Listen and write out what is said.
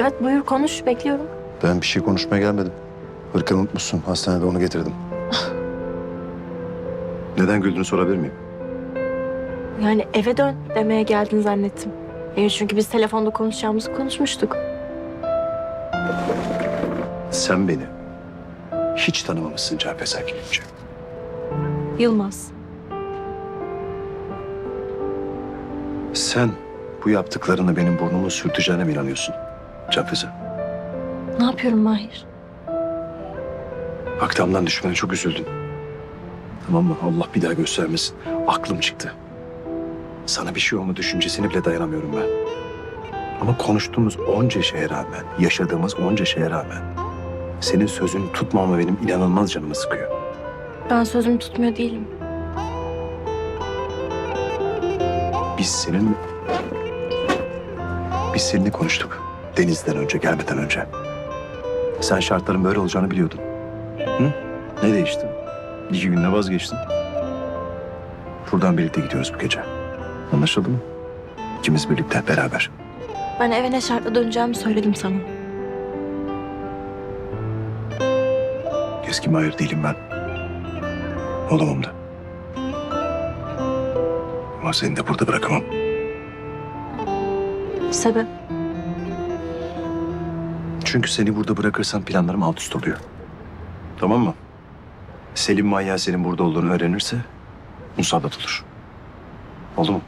Evet buyur konuş bekliyorum. Ben bir şey konuşmaya gelmedim. Hırkanı unutmuşsun. Hastanede onu getirdim. Neden güldüğünü sorabilir miyim? Yani eve dön demeye geldin zannettim. Evet çünkü biz telefonda konuşacağımızı konuşmuştuk. Sen beni hiç tanımamışsın Canfet Erkin'ince. Yılmaz. Sen bu yaptıklarını benim burnumu sürteceğine mi inanıyorsun Canfeze? Ne yapıyorum Mahir? Aktamdan düşmene çok üzüldüm. Tamam mı? Allah bir daha göstermesin. Aklım çıktı. Sana bir şey olma düşüncesine bile dayanamıyorum ben. Ama konuştuğumuz onca şeye rağmen, yaşadığımız onca şeye rağmen... ...senin sözünü tutmama benim inanılmaz canımı sıkıyor. Ben sözümü tutmuyor değilim. Biz senin... Biz seninle konuştuk. Denizden önce, gelmeden önce. Sen şartların böyle olacağını biliyordun. Hı? Ne değişti? İki günde vazgeçtin. Buradan birlikte gidiyoruz bu gece. Anlaşıldı mı? İkimiz birlikte, beraber. Ben eve ne şartla döneceğimi söyledim sana. Eski Mahir değilim ben. Olamam da. Ama seni de burada bırakamam. Sebep? Çünkü seni burada bırakırsam planlarım alt üst oluyor. Tamam mı? Selim Maya senin burada olduğunu öğrenirse musallat olur. Oldu mu?